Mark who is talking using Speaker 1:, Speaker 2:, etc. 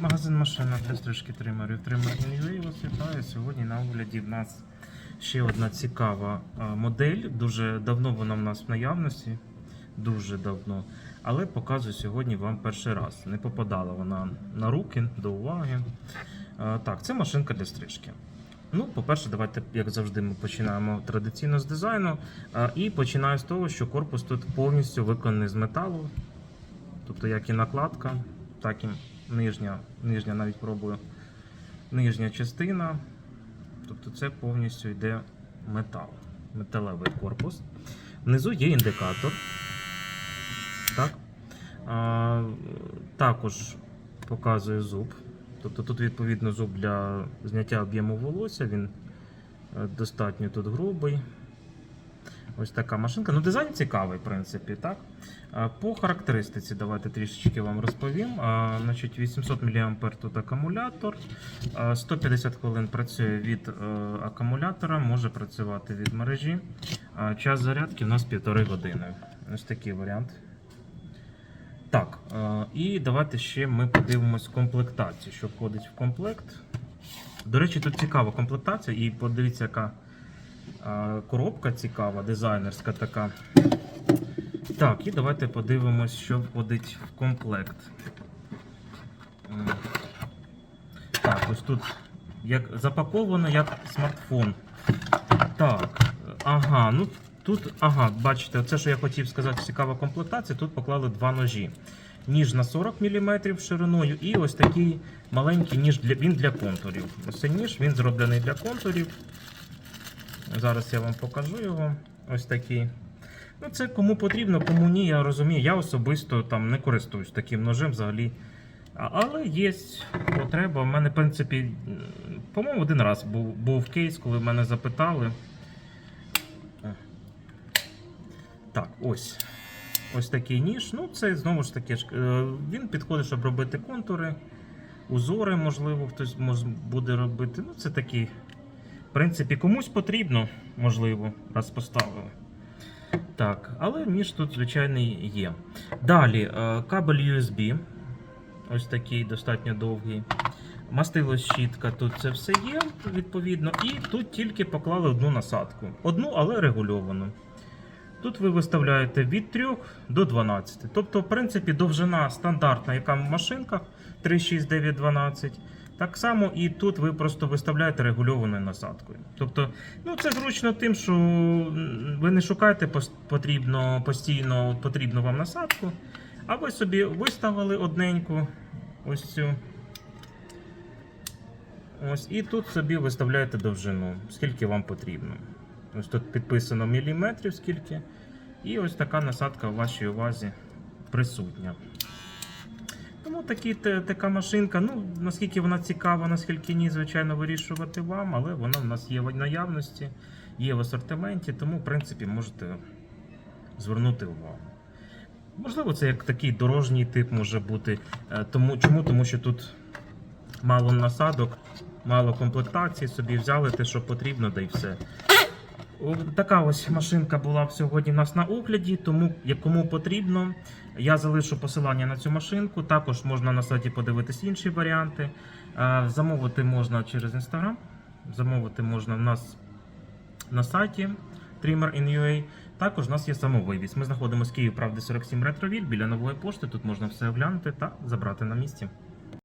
Speaker 1: Магазин машина для стрижки тримерів. Тример UA вас вітає. Сьогодні на огляді в нас ще одна цікава модель. Дуже давно вона в нас в наявності. Дуже давно. Але показую сьогодні вам перший раз. Не попадала вона на руки до уваги. Так, це машинка для стрижки. Ну, по-перше, давайте, як завжди, ми починаємо традиційно з дизайну. І починаю з того, що корпус тут повністю виконаний з металу. Тобто як і накладка, так і нижня, нижня навіть пробую. Нижня частина. Тобто це повністю йде метал. Металевий корпус. Внизу є індикатор. Так. А, також показує зуб. Тобто тут відповідно зуб для зняття об'єму волосся, він е, достатньо тут грубий. Ось така машинка. Ну, дизайн цікавий, в принципі, так? По характеристиці давайте трішечки вам розповім. Значить, 800 мА тут акумулятор. 150 хвилин працює від е, акумулятора, може працювати від мережі. Час зарядки у нас 1,5 години. Ось такий варіант. Так, е, і давайте ще ми подивимось комплектацію, що входить в комплект. До речі, тут цікава комплектація, і подивіться, яка е, коробка цікава, дизайнерська така. Так, і давайте подивимось, що входить в комплект. Так, ось тут як запаковано як смартфон. Так, ага, ну тут, ага, бачите, оце, що я хотів сказати, цікава комплектація. Тут поклали два ножі. Ніж на 40 мм шириною і ось такий маленький ніж для, він для контурів. Ось цей ніж він зроблений для контурів. Зараз я вам покажу його. Ось такий. Ну, це кому потрібно, кому ні, я розумію. Я особисто там не користуюсь таким ножем взагалі. Але є потреба. У мене, в принципі, по-моєму, один раз був, був кейс, коли мене запитали. Так, ось. Ось такий ніж. Ну, це знову ж таки е, він підходить, щоб робити контури, узори, можливо, хтось буде робити. Ну, це такий. В принципі, комусь потрібно, можливо, раз поставили. Так, але ніж тут, звичайний, є. Далі, е, кабель USB. Ось такий достатньо довгий. Мастило щітка, тут це все є, відповідно. І тут тільки поклали одну насадку. Одну, але регульовану. Тут ви виставляєте від 3 до 12. Тобто, в принципі, довжина стандартна, яка в машинках 3, 6, 9, 12. Так само і тут ви просто виставляєте регульованою насадкою. Тобто, ну це зручно тим, що ви не шукаєте потрібно, постійно потрібну вам насадку, а ви собі виставили одненьку ось цю. Ось, і тут собі виставляєте довжину, скільки вам потрібно. Ось тут підписано міліметрів скільки. І ось така насадка в вашій увазі присутня. Такі, така машинка, ну наскільки вона цікава, наскільки ні, звичайно, вирішувати вам, але вона в нас є в наявності, є в асортименті, тому, в принципі, можете звернути увагу. Можливо, це як такий дорожній тип може бути. Е, Тому, чому? Тому що тут мало насадок, мало комплектацій, собі взяли те, що потрібно, да й все. Така ось машинка була сьогодні в нас на огляді, тому як кому потрібно, я залишу посилання на цю машинку. Також можна на сайті подивитись інші варіанти. Е, Замовити можна через Instagram, замовити можна в нас на сайті Trimmer in Також у нас є самовивіз. Ми знаходимося в Київ, правди 47 Ретровіль біля нової пошти. Тут можна все оглянути та забрати на місці.